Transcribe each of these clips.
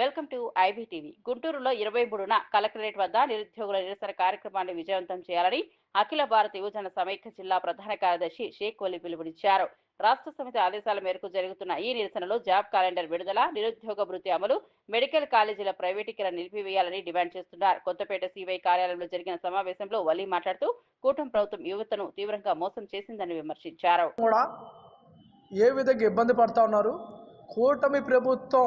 Welcome to IB TV గుంటూరులో ఇరవై మూడున కలెక్టరేట్ వద్ద నిరుద్యోగుల నిరసన కార్యక్రమాన్ని విజయవంతం చేయాలని అఖిల భారత యువజన సమైక్య జిల్లా ప్రధాన కార్యదర్శి షేక్ వలి పిలుపునిచ్చారు. రాష్ట్ర సమితి ఆదేశాల మేరకు జరుగుతున్న ఈ నిరసనలో జాబ్ క్యాలెండర్ విడుదల నిరుద్యోగ భృతి అమలు మెడికల్ కాలేజీల ప్రైవేటీకరణ నిలిపివేయాలని డిమాండ్ చేస్తున్నారు. కొత్తపేట సివై కార్యాలయంలో జరిగిన సమావేశంలో వలి మాట్లాడుతూ కూటమి ప్రభుత్వం యువతను తీవ్రంగా మోసం చేసిందని విమర్శించారు. కూడా ఏ విధంగా ఇబ్బంది పడతా ఉన్నారు? కూటమి ప్రభుత్వం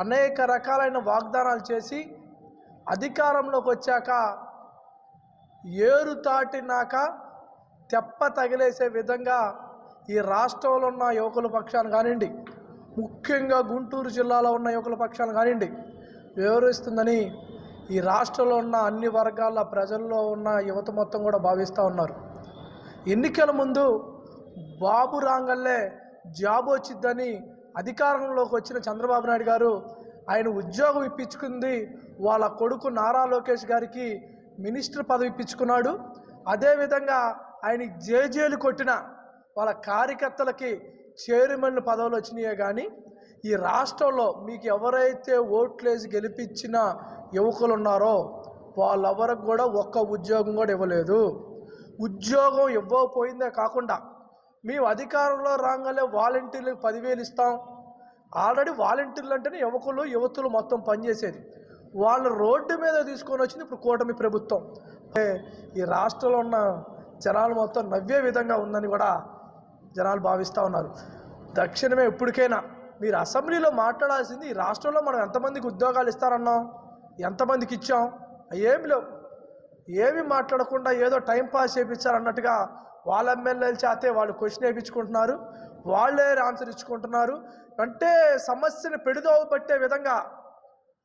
అనేక రకాలైన వాగ్దానాలు చేసి అధికారంలోకి వచ్చాక ఏరు తాటినాక తెప్ప తగిలేసే విధంగా ఈ రాష్ట్రంలో ఉన్న యువకుల పక్షాన్ని కానివ్వండి ముఖ్యంగా గుంటూరు జిల్లాలో ఉన్న యువకుల పక్షాన్ని కానివ్వండి వివరిస్తుందని ఈ రాష్ట్రంలో ఉన్న అన్ని వర్గాల ప్రజల్లో ఉన్న యువత మొత్తం కూడా భావిస్తూ ఉన్నారు. ఎన్నికల ముందు బాబు రాంగల్లే జాబ్ వచ్చిద్దని అధికారంలోకి వచ్చిన చంద్రబాబు నాయుడు గారు ఆయన ఉద్యోగం ఇప్పించుకుంది. వాళ్ళ కొడుకు నారా లోకేష్ గారికి మినిస్టర్ పదవి ఇప్పించుకున్నాడు. అదేవిధంగా ఆయన జేజేలు కొట్టిన వాళ్ళ కార్యకర్తలకి చైర్మన్ పదవులు వచ్చినాయే కానీ ఈ రాష్ట్రంలో మీకు ఎవరైతే ఓట్లేసి గెలిపించిన యువకులు ఉన్నారో వాళ్ళెవరికి కూడా ఒక్క ఉద్యోగం కూడా ఇవ్వలేదు. ఉద్యోగం ఇవ్వకపోయిందే కాకుండా మేము అధికారంలో రాగానే వాలంటీర్లకు పదివేలు ఇస్తాం. ఆల్రెడీ వాలంటీర్లు అంటేనే యువకులు యువతులు మొత్తం పనిచేసేది. వాళ్ళు రోడ్డు మీద తీసుకొని వచ్చింది ఇప్పుడు కూటమి ప్రభుత్వం. ఈ రాష్ట్రంలో ఉన్న జనాలు మొత్తం నవ్వే విధంగా ఉందని కూడా జనాలు భావిస్తూ ఉన్నారు. దక్షిణమే ఎప్పటికైనా మీరు అసెంబ్లీలో మాట్లాడాల్సింది ఈ రాష్ట్రంలో మనం ఎంతమందికి ఉద్యోగాలు ఇస్తారన్నాం? ఎంతమందికి ఇచ్చాం? ఏమి లేవు. ఏమి మాట్లాడకుండా ఏదో టైం పాస్ చేయించారన్నట్టుగా వాళ్ళ ఎమ్మెల్యేలు చేతే వాళ్ళు క్వశ్చన్ వేయించుకుంటున్నారు. వాళ్ళే ఆన్సర్ ఇచ్చుకుంటున్నారు. అంటే సమస్యను పెడుదోవ పట్టే విధంగా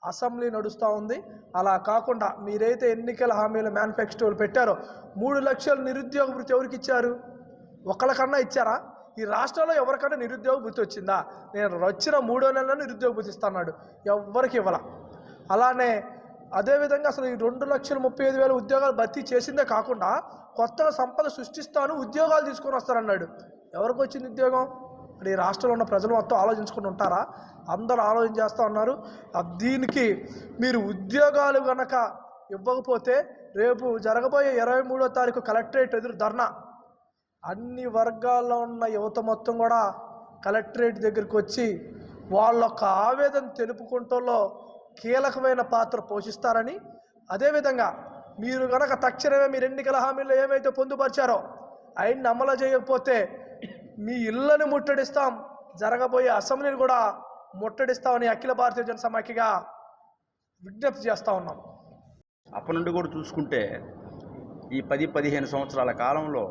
అసెంబ్లీ నడుస్తూ ఉంది. అలా కాకుండా మీరైతే ఎన్నికల హామీలు మేనిఫెస్టోలు పెట్టారో మూడు లక్షల నిరుద్యోగ వృత్తి ఎవరికి ఇచ్చారు? ఒకళ్ళకన్నా ఇచ్చారా? ఈ రాష్ట్రంలో ఎవరికన్నా నిరుద్యోగ వృత్తి వచ్చిందా? నేను వచ్చిన మూడో నెలలో నిరుద్యోగ వృత్తి ఇస్తున్నాడు. ఎవ్వరికి ఇవ్వాల. అలానే అదేవిధంగా అసలు ఈ రెండు లక్షల ముప్పై ఐదు వేల ఉద్యోగాలు భర్తీ చేసిందే కాకుండా కొత్తగా సంపద సృష్టిస్తాను ఉద్యోగాలు తీసుకొని వస్తారన్నాడు ఎవరికి వచ్చింది ఉద్యోగం? మరి ఈ రాష్ట్రంలో ఉన్న ప్రజలు మొత్తం ఆలోచించుకుని ఉంటారా? అందరూ ఆలోచన చేస్తూ ఉన్నారు. ఆ దీనికి మీరు ఉద్యోగాలు కనుక ఇవ్వకపోతే రేపు జరగబోయే ఇరవై మూడో తారీఖు కలెక్టరేట్ ఎదురు ధర్నా. అన్ని వర్గాల్లో ఉన్న యువత మొత్తం కూడా కలెక్టరేట్ దగ్గరికి వచ్చి వాళ్ళ యొక్క ఆవేదన తెలుపుకుంటలో కీలకమైన పాత్ర పోషిస్తారని అదేవిధంగా మీరు కనుక తక్షణమే మీరు ఎన్నికల హామీల్లో ఏమైతే పొందుపరిచారో ఆయన్ని అమలు చేయకపోతే మీ ఇళ్ళను ముట్టడిస్తాం. జరగబోయే అసెంబ్లీని కూడా ముట్టడిస్తామని అఖిల భారతీయ జన సమాఖ్యగా విజ్ఞప్తి చేస్తూ ఉన్నాం. అప్పటి నుండి కూడా చూసుకుంటే ఈ పది పదిహేను సంవత్సరాల కాలంలో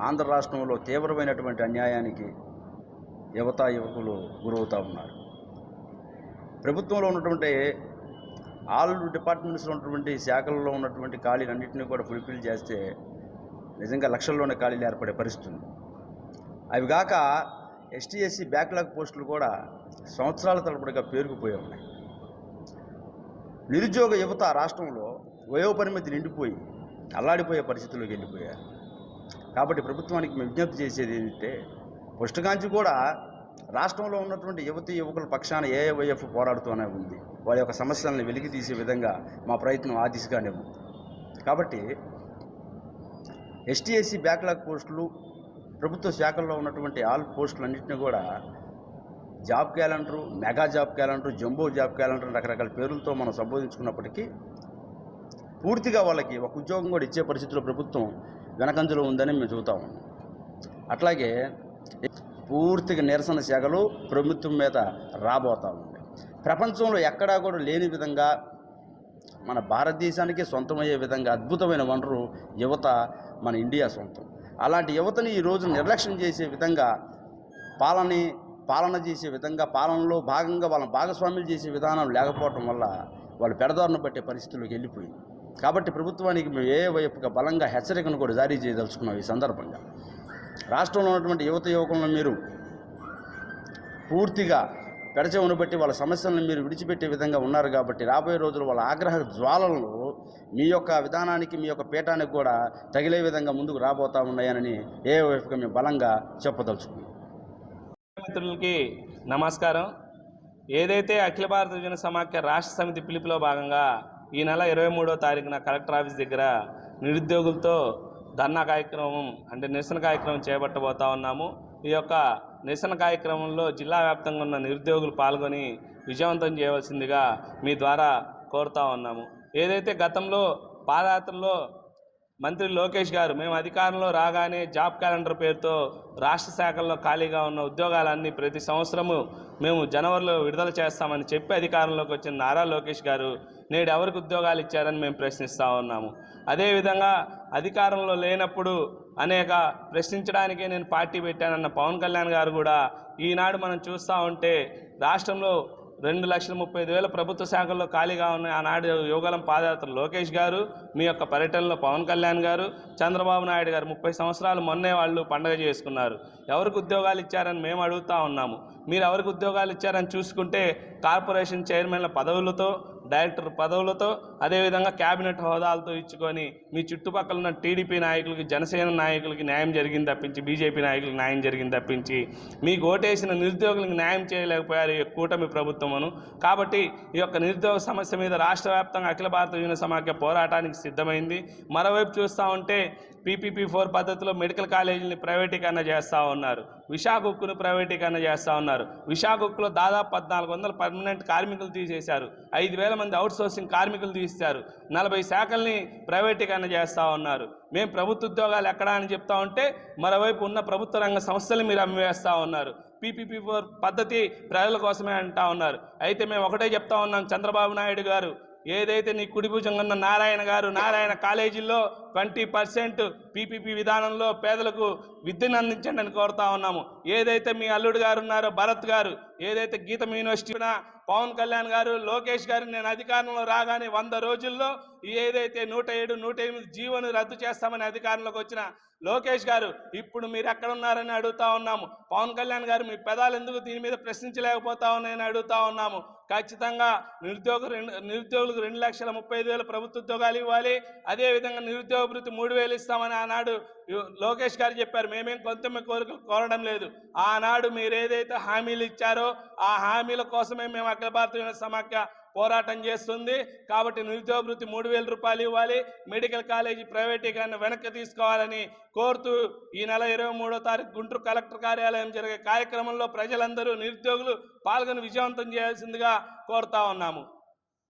ఆంధ్ర రాష్ట్రంలో తీవ్రమైనటువంటి అన్యాయానికి యువత యువకులు గురవుతూ ఉన్నారు. ప్రభుత్వంలో ఉన్నటువంటి ఆల్ డిపార్ట్మెంట్స్లో ఉన్నటువంటి శాఖల్లో ఉన్నటువంటి ఖాళీలన్నింటినీ కూడా ఫుల్ఫిల్ చేస్తే నిజంగా లక్షల్లోనే ఖాళీలు ఏర్పడే పరిస్థితి ఉంది. అవి కాక ఎస్టీఎస్సీ బ్యాక్లాగ్ పోస్టులు కూడా సంవత్సరాల తరబడిగా పేరుకుపోయి ఉన్నాయి. నిరుద్యోగ యువత రాష్ట్రంలో వయోపరిమితి నిండిపోయి అల్లాడిపోయే పరిస్థితుల్లోకి వెళ్ళిపోయారు. కాబట్టి ప్రభుత్వానికి మేము విజ్ఞప్తి చేసేది ఏంటంటే పుస్తకాంచి కూడా రాష్ట్రంలో ఉన్నటువంటి యువతి యువకుల పక్షాన ఏఐవైఎఫ్ పోరాడుతూనే ఉంది. వారి యొక్క సమస్యలను వెలికి తీసే విధంగా మా ప్రయత్నం ఆ దిశగానే ఉంది. కాబట్టి ఎస్టీఎస్సీ బ్యాక్లాగ్ పోస్టులు ప్రభుత్వ శాఖల్లో ఉన్నటువంటి ఆల్ పోస్టులన్నింటినీ కూడా job calendar mega job calendar jumbo job calendar రకరకాల పేర్లతో మనం సంబోధించుకున్నప్పటికీ పూర్తిగా వాళ్ళకి ఒక ఉద్యోగం కూడా ఇచ్చే పరిస్థితిలో ప్రభుత్వం వెనకంజలో ఉందని మేము చెబుతాము అట్లాగే పూర్తిగా నిరసన శాఖలు ప్రభుత్వం మీద రాబోతా ఉంది. ప్రపంచంలో ఎక్కడా కూడా లేని విధంగా మన భారతదేశానికి సొంతమయ్యే విధంగా అద్భుతమైన వనరు యువత మన ఇండియా సొంతం. అలాంటి యువతని ఈరోజు నిర్లక్ష్యం చేసే విధంగా పాలని పాలన చేసే విధంగా పాలనలో భాగంగా వాళ్ళని భాగస్వామ్యం చేసే విధానం లేకపోవటం వల్ల వాళ్ళు పెడదారును పట్టే పరిస్థితుల్లోకి వెళ్ళిపోయింది. కాబట్టి ప్రభుత్వానికి మేము ఏ వైపుగా బలంగా హెచ్చరికను కూడా జారీ చేయదలుచుకున్నాం ఈ సందర్భంగా. రాష్ట్రంలో ఉన్నటువంటి యువత యువకులను మీరు పూర్తిగా పెడచెవును బట్టి వాళ్ళ సమస్యలను మీరు విడిచిపెట్టే విధంగా ఉన్నారు కాబట్టి రాబోయే రోజులు వాళ్ళ ఆగ్రహ జ్వాలలు మీ యొక్క విధానానికి మీ యొక్క పీఠానికి కూడా తగిలే విధంగా ముందుకు రాబోతా ఉన్నాయని ఏ వైపుగా మేము బలంగా చెప్పదలుచుకున్నాం. మిత్రులకి నమస్కారం. ఏదైతే అఖిల భారత యువజన సమాఖ్య రాష్ట్ర సమితి పిలుపులో భాగంగా ఈ నెల ఇరవై మూడో తారీఖున కలెక్టర్ ఆఫీస్ దగ్గర నిరుద్యోగులతో ధర్నా కార్యక్రమం అంటే నిరసన కార్యక్రమం చేపట్టబోతా ఉన్నాము. ఈ యొక్క నిరసన కార్యక్రమంలో జిల్లా వ్యాప్తంగా ఉన్న నిరుద్యోగులు పాల్గొని విజయవంతం చేయవలసిందిగా మీ ద్వారా కోరుతా ఉన్నాము. ఏదైతే గతంలో పాదయాత్రలో మంత్రి లోకేష్ గారు మేము అధికారంలో రాగానే జాబ్ క్యాలెండర్ పేరుతో రాష్ట్ర శాఖల్లో ఖాళీగా ఉన్న ఉద్యోగాలన్నీ ప్రతి సంవత్సరము మేము జనవరిలో విడుదల చేస్తామని చెప్పి అధికారంలోకి వచ్చిన నారా లోకేష్ గారు నేడు ఎవరికి ఉద్యోగాలు ఇచ్చారని మేము ప్రశ్నిస్తూ ఉన్నాము. అదేవిధంగా అధికారంలో లేనప్పుడు అనేక ప్రశ్నించడానికే నేను పార్టీ పెట్టానన్న పవన్ కళ్యాణ్ గారు కూడా ఈనాడు మనం చూస్తూ ఉంటే రాష్ట్రంలో రెండు లక్షల ముప్పై ఐదు వేల ప్రభుత్వ శాఖల్లో ఖాళీగా ఉన్నాయి ఆనాడు యోగాలం పాదయాత్ర లోకేష్ గారు మీ యొక్క పర్యటనలో పవన్ కళ్యాణ్ గారు చంద్రబాబు నాయుడు గారు ముప్పై సంవత్సరాలు మొన్నే వాళ్ళు పండగ చేసుకున్నారు. ఎవరికి ఉద్యోగాలు ఇచ్చారని మేము అడుగుతా ఉన్నాము. మీరు ఎవరికి ఉద్యోగాలు ఇచ్చారని చూసుకుంటే కార్పొరేషన్ చైర్మన్ల పదవులతో డైరెక్టర్ పదవులతో అదేవిధంగా క్యాబినెట్ హోదాలతో ఇచ్చుకొని మీ చుట్టుపక్కల ఉన్న టీడీపీ నాయకులకి జనసేన నాయకులకి న్యాయం జరిగింది తప్పించి బీజేపీ నాయకులకు న్యాయం జరిగింది తప్పించి మీకు ఓటేసిన నిరుద్యోగులకు న్యాయం చేయలేకపోయారు ఈ కూటమి ప్రభుత్వమును. కాబట్టి ఈ యొక్క నిరుద్యోగ సమస్య మీద రాష్ట్ర వ్యాప్తంగా అఖిల భారత యూనియన్ సమాఖ్య పోరాటానికి సిద్ధమైంది. మరోవైపు చూస్తూ ఉంటే పీపీపీ ఫోర్ పద్ధతిలో మెడికల్ కాలేజీని ప్రైవేటీకరణ చేస్తూ ఉన్నారు. విశాఖ ఉక్కును ప్రైవేటీకరణ చేస్తూ ఉన్నారు. విశాఖ ఉక్కులో దాదాపు పద్నాలుగు వందల పర్మనెంట్ కార్మికులు తీసేశారు. ఐదు వేల మంది అవుట్ సోర్సింగ్ కార్మికులు తీశారు. నలభై శాఖల్ని ప్రైవేటీకరణ చేస్తూ ఉన్నారు. మేము ప్రభుత్వ ఉద్యోగాలు ఎక్కడా అని చెప్తా ఉంటే మరోవైపు ఉన్న ప్రభుత్వ రంగ సంస్థలు మీరు అమ్మివేస్తూ ఉన్నారు. పీపీపీ ఫోర్ పద్ధతి ప్రజల కోసమే అంటా ఉన్నారు. అయితే మేము ఒకటే చెప్తా ఉన్నాం చంద్రబాబు నాయుడు గారు ఏదైతే నీ కుడిభుజంగా ఉన్న నారాయణ గారు నారాయణ కాలేజీల్లో ట్వంటీ పర్సెంట్ పీపీపీ విధానంలో పేదలకు విద్యను అందించండి అని కోరుతా ఉన్నాము. ఏదైతే మీ అల్లుడు గారు ఉన్నారో భరత్ గారు ఏదైతే గీతం యూనివర్సిటీ పవన్ కళ్యాణ్ గారు లోకేష్ గారు నేను అధికారంలో రాగానే వంద రోజుల్లో ఏదైతే నూట ఏడు నూట ఎనిమిది జీవోను రద్దు చేస్తామని అధికారంలోకి వచ్చిన లోకేష్ గారు ఇప్పుడు మీరు ఎక్కడ ఉన్నారని అడుగుతా ఉన్నాము. పవన్ కళ్యాణ్ గారు మీ పెదాలు ఎందుకు దీని మీద ప్రశ్నించలేకపోతా ఉన్నాయని అడుగుతా ఉన్నాము. ఖచ్చితంగా నిరుద్యోగ రెండు నిరుద్యోగులకు రెండు లక్షల ముప్పై ఐదు వేల ప్రభుత్వ ఉద్యోగాలు ఇవ్వాలి. అదేవిధంగా నిరుద్యోగ భృతి మూడు వేలు ఇస్తామని ఆనాడు లోకేష్ గారు చెప్పారు. మేమేం కొంత కోరికలు కోరడం లేదు. ఆనాడు మీరు ఏదైతే హామీలు ఇచ్చారో ఆ హామీల కోసమే మేము అఖిల భారత సమాఖ్య పోరాటం చేస్తుంది. కాబట్టి నిరుద్యోగృతి మూడు వేల రూపాయలు ఇవ్వాలి. మెడికల్ కాలేజీ ప్రైవేటీకరణ వెనక్కి తీసుకోవాలని కోరుతూ ఈ నెల ఇరవై మూడో తారీఖు గుంటూరు కలెక్టర్ కార్యాలయం జరిగే కార్యక్రమంలో ప్రజలందరూ నిరుద్యోగులు పాల్గొని విజయవంతం చేయాల్సిందిగా కోరుతా ఉన్నాము.